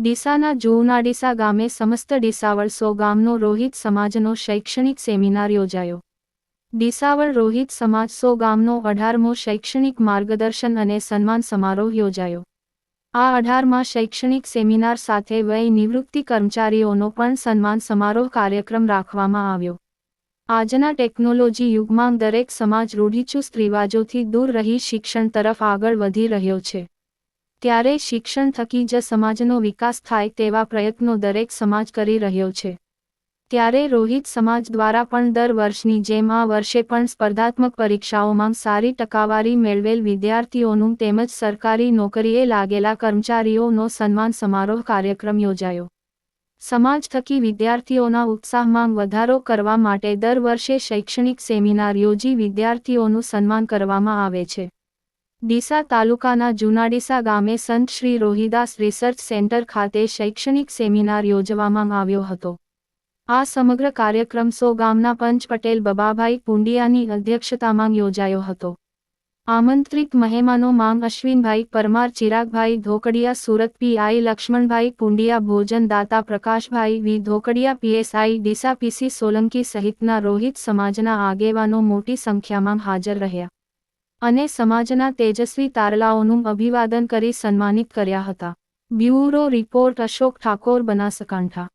ડીસાના જોવનાડીસા ગામે સમસ્ત ડીસાવળ સો ગામનો રોહિત સમાજનો શૈક્ષણિક સેમિનાર યોજાયો. ડીસાવળ રોહિત સમાજ સો ગામનો અઢારમો શૈક્ષણિક માર્ગદર્શન અને સન્માન સમારોહ યોજાયો. આ અઢારમાં શૈક્ષણિક સેમિનાર સાથે વય નિવૃત્તિ કર્મચારીઓનો પણ સન્માન સમારોહ કાર્યક્રમ રાખવામાં આવ્યો. આજના ટેકનોલોજી યુગમાં દરેક સમાજ રૂઢિચુસ્ત રિવાજોથી દૂર રહી શિક્ષણ તરફ આગળ વધી રહ્યો છે. ત્યારે શિક્ષણ થકી જ સમાજનો વિકાસ થાય તેવા પ્રયત્નો દરેક સમાજ કરી રહ્યો છે. ત્યારે રોહિત સમાજ દ્વારા પણ દર વર્ષની જેમ આ વર્ષે પણ સ્પર્ધાત્મક પરીક્ષાઓમાં સારી ટકાવારી મેળવેલ વિદ્યાર્થીઓનું તેમજ સરકારી નોકરીએ લાગેલા કર્મચારીઓનો સન્માન સમારોહ કાર્યક્રમ યોજાયો. સમાજ થકી વિદ્યાર્થીઓના ઉત્સાહમાં વધારો કરવા માટે દર વર્ષે શૈક્ષણિક સેમિનાર યોજી વિદ્યાર્થીઓનું સન્માન કરવામાં આવે છે. ડીસા તાલુકાના જુનાડીસા ગામે સંત શ્રી રોહિદાસ રિસર્ચ સેન્ટર ખાતે શૈક્ષણિક સેમિનાર યોજવામાં આવ્યો હતો. આ સમગ્ર કાર્યક્રમ સો ગામના પંચ પટેલ બબાભાઈ પુંડિયાની અધ્યક્ષતામાં યોજાયો હતો. આમંત્રિત મહેમાનો માંગ Ashwinbhai Parmar, Chiragbhai Dhokadiya, Surat PI Laxmanbhai Pundiya, ભોજનદાતા Prakashbhai V Dhokadiya PSI Deesa PC Solanki સહિતના રોહિત સમાજના આગેવાનો મોટી સંખ્યામાં હાજર રહ્યા અને સમાજના તેજસ્વી તારલાઓનું અભિવાદન કરી સન્માનિત કર્યા હતા. Bureau report Ashok Thakor, Banaskantha.